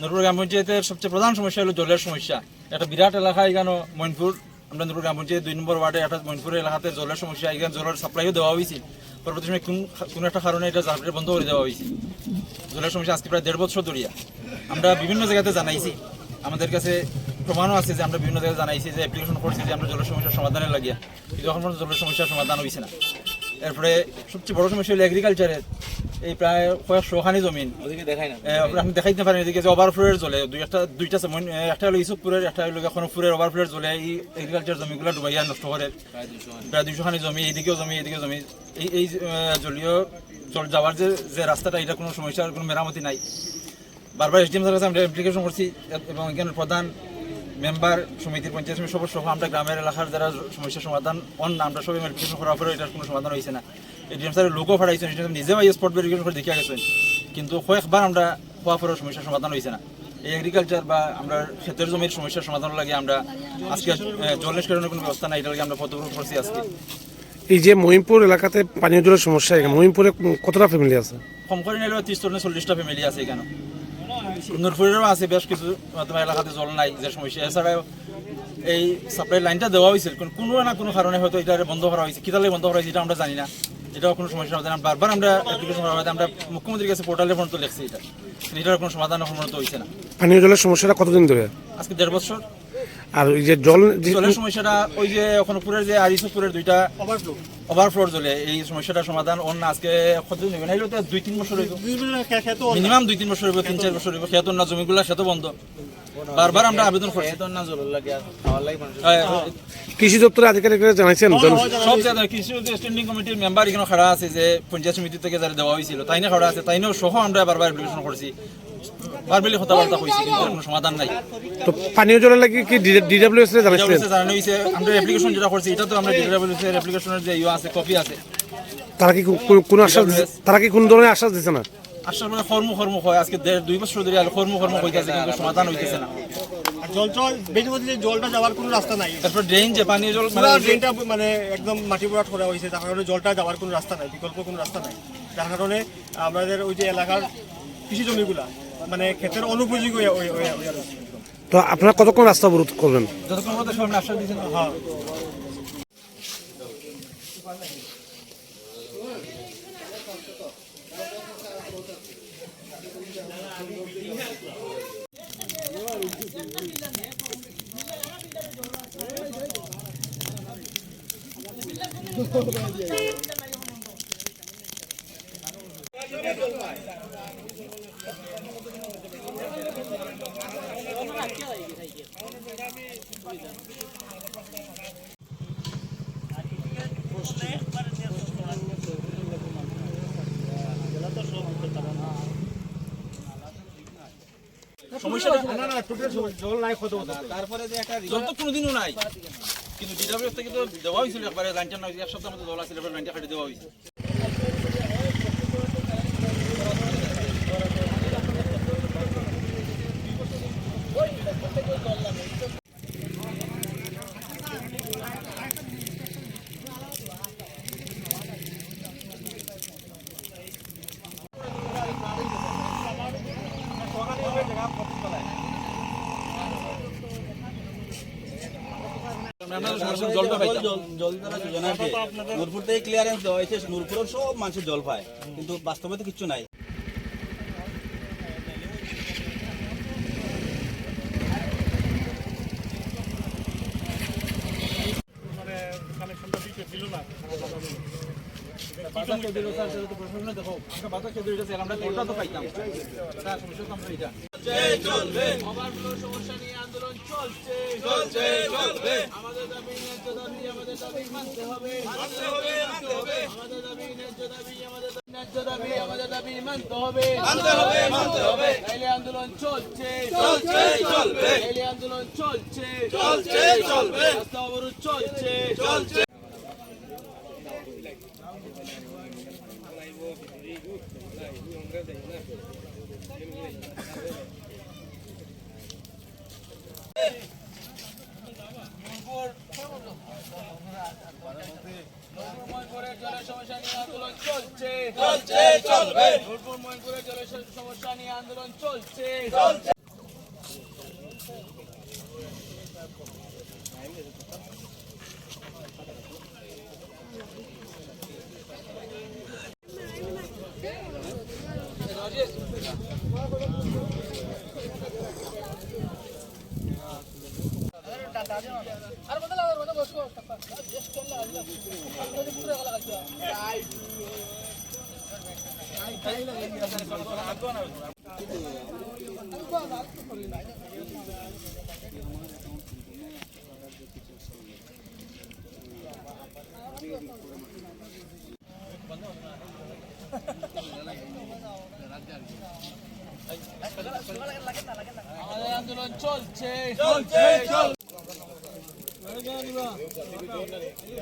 নুরপুর গ্রাম পঞ্চায়েতের সবচেয়ে প্রধান সমস্যা হলো জলের সমস্যা। একটা বিরাট এলাকা এখানে মইনপুর আমরা নুরপুর গ্রাম পঞ্চায়েত দুই নম্বর ওয়ার্ডে একটা মইনপুর এলাকাতে জলের সমস্যা, এখানে জলের সাপ্লাইও দেওয়া হয়েছে। পরবর্তী সময় কোন কোনো একটা কারণে এটা জালটা বন্ধ করে দেওয়া হয়েছে। জলের সমস্যা আজকে প্রায় দেড় বছর ধরিয়া। আমরা বিভিন্ন জায়গাতে জানাইছি। আমাদের কাছে প্রমাণও আছে যে আমরা বিভিন্ন জায়গায় জানাইছি যে অ্যাপ্লিকেশন করছি যে আমরা জলের সমস্যার সমাধানের লাগিয়া। কিন্তু এখন পর্যন্ত জলের সমস্যার সমাধান হয়েছে না। এরপরে সবচেয়ে বড় সমস্যা হলো এগ্রিকালচারের এই প্রায় কয়েকশো খানি জমিন। ওদিকে দেখাই না। আপনি দেখাইতে পারেন এদিকে যে ওভারফ্লোয়ের জলে দুই একটা দুইটা এ, একটা হলো ইসুকপুরের একটা হলো খনপুরের ওভারফ্লোয়ের জলে এই এগ্রিকালচার জমিগুলো ডুবাইয়া নষ্ট করে। প্রায় দুইশো খানি। জমি এইদিকেও জমি এইদিকেও জমি। এই এই জলীয় জল যাওয়ার যে যে রাস্তাটা এটা কোনো সমস্যার কোনো মেরামতি নাই। বারবার এসডিএম স্যার কাছে আমরা অ্যাপ্লিকেশন করছি এবং এখানে প্রধান মেম্বার সমিতির পঞ্চায়েত সমিতির সদস্য সহ আমরা গ্রামের এলাকার যারা সমস্যার সমাধান অন আমরা সবাই অ্যাপ্লিকেশন করার পরেও এটার কোনো সমাধান হয়েছে না। এডিএম স্যারের লোকও ফাটাইছেন এডিএম নিজেও এই স্পট ভেরিফিকেশন করে দেখিয়া গেছেন কিন্তু কয়েকবার আমরা সমস্যার সমাধান হয়েছে না। এই এগ্রিকালচার বা আমরা ক্ষেতের জমির সমস্যার সমাধান লাগে আমরা আজকে জল নিষ্কাশনের কোনো ব্যবস্থা নাই এটা লাগে আমরা পদক্ষেপ করছি আজকে। এই যে মহিমপুর এলাকাতে পানীয় জলের সমস্যা এখানে মহিমপুরে কতটা ফ্যামিলি আছে? কম করে নিলেও ত্রিশ চল্লিশ চল্লিশটা ফ্যামিলি আছে এখানে। নূরপুরেরও আছে বেশ কিছু তোমার এলাকাতে জল নাই যে সমস্যা। এছাড়াও এই সাপ্লাই লাইনটা দেওয়া হয়েছিল কোনো না কোনো কারণে হয়তো এটা বন্ধ করা হয়েছে। কিতালে বন্ধ করা হয়েছে এটা আমরা জানি না। এটাও কোনো সমস্যা হবে না বারবার আমরা অ্যাপ্লিকেশন করা হয়েছে আমরা মুখ্যমন্ত্রীর কাছে পোর্টালে পর্যন্ত লিখছি এটা। এটার কোনো সমাধান এখন পর্যন্ত হয়েছে না। পানীয় জলের সমস্যাটা কতদিন ধরে? আজকে দেড় বছর। আর এই যে জল জলের সমস্যাটা ওই যে খনপুরের যে আরিসপুরের দুইটা ওভারফ্লোর জলে এই সমস্যাটা সমাধান অন্য আজকে কতদিন হইবে না? তো দুই তিন বছর হইব। মিনিমাম দুই তিন বছর হইব তিন চার বছর হইব। খেত না জমিগুলা খেত বন্ধ। বারবার আমরা আবেদন করছি। এত না জল লাগে আর খাওয়ার লাগে হ্যাঁ, কৃষি দপ্তরের আধিকারিকরা জানাইছেন সব জায়গায় কৃষি স্ট্যান্ডিং কমিটির মেম্বার এখানে খাড়া আছে যে পঞ্চায়েত সমিতি থেকে যারা দেওয়া হয়েছিল তাই না খাড়া আছে তাই নিয়েও সহ আমরা বারবার অ্যাপ্লিকেশন করছি বারবেলি কথাবার্তা হয়েছি কিন্তু কোনো সমাধান নাই। তো পানীয় জলের লাগে কি ডিডাব্লিউএস এর জানানো হয়েছে আমরা অ্যাপ্লিকেশন যেটা করছি এটা তো আমরা ডিডব্লিউএস এর অ্যাপ্লিকেশনের যে ইয়ে আছে কপি আছে। তারা কি কোনো আশ্বাস তারা কি কোন ধরনের আশ্বাস দিছে না? আশ্বাস মানে কর্ম কর্ম হয় আজকে দুই বছর ধরে কর্ম কর্ম হইতেছে কিন্তু সমাধান হইতেছে না। জল চল বেশি বলতে যে জলটা যাওয়ার কোনো রাস্তা নাই। তারপর ড্রেন যে পানীয় জল মানে ড্রেনটা মানে একদম মাটি ভরাট করা হয়েছে তার কারণে জলটা যাওয়ার কোনো রাস্তা নাই বিকল্প কোনো রাস্তা নাই। যার কারণে আমাদের ওই যে এলাকার কৃষি জমিগুলা মানে ক্ষেতের অনুপযোগী হয়ে হয়ে তো আপনারা কতক্ষণ রাস্তা অবরোধ করবেন? যতক্ষণ সামনে আশ্বাস দিয়েছেন হ্যাঁ। সমস্যাটা না না টোটাল জল নাই কত তারপরে যে একটা জল তো কোনোদিনও নাই। কিন্তু ডিডব্লিউএস থেকে তো দেওয়া হয়েছিল একবারে লাইনটা নয় এক সপ্তাহের জল আসছিল এবার লাইনটা কাটি দেওয়া হয়েছে। আমরা সমস্যা জলটা পাইতাম জল জল দ্বারা যোজনা আছে নূরপুর থেকে ক্লিয়ারেন্স দেওয়া হয়েছে নূরপুরের সব মানুষের জল পায়। কিন্তু বাস্তবে তো কিচ্ছু নাই। সেটা তো আমরা বাতাস কেউ দিল স্যার আমরা জলটা তো পাইতাম স্যার সমস্যা তো আমরা এটা আমাদের দাবি ন্যায্য দাবি আমাদের দাবি মানতে হবে। মানতে হবে মানতে হবে। আমাদের দাবি ন্যায্য দাবি আমাদের ন্যায্য দাবি আমাদের দাবি মানতে হবে। মানতে হবে মানতে হবে। তাইলে আন্দোলন চলছে। চলছে চলবে। তাইলে আন্দোলন চলছে। চলছে চলবে। রাস্তা অবরোধ চলছে। চলছে। সমস্যা নিয়ে আন্দোলন চলছে চলছে চলবে সমস্যা নিয়ে আন্দোলন চলছে। চলছে। আমাদের আন্দোলন চলছে চলছে চল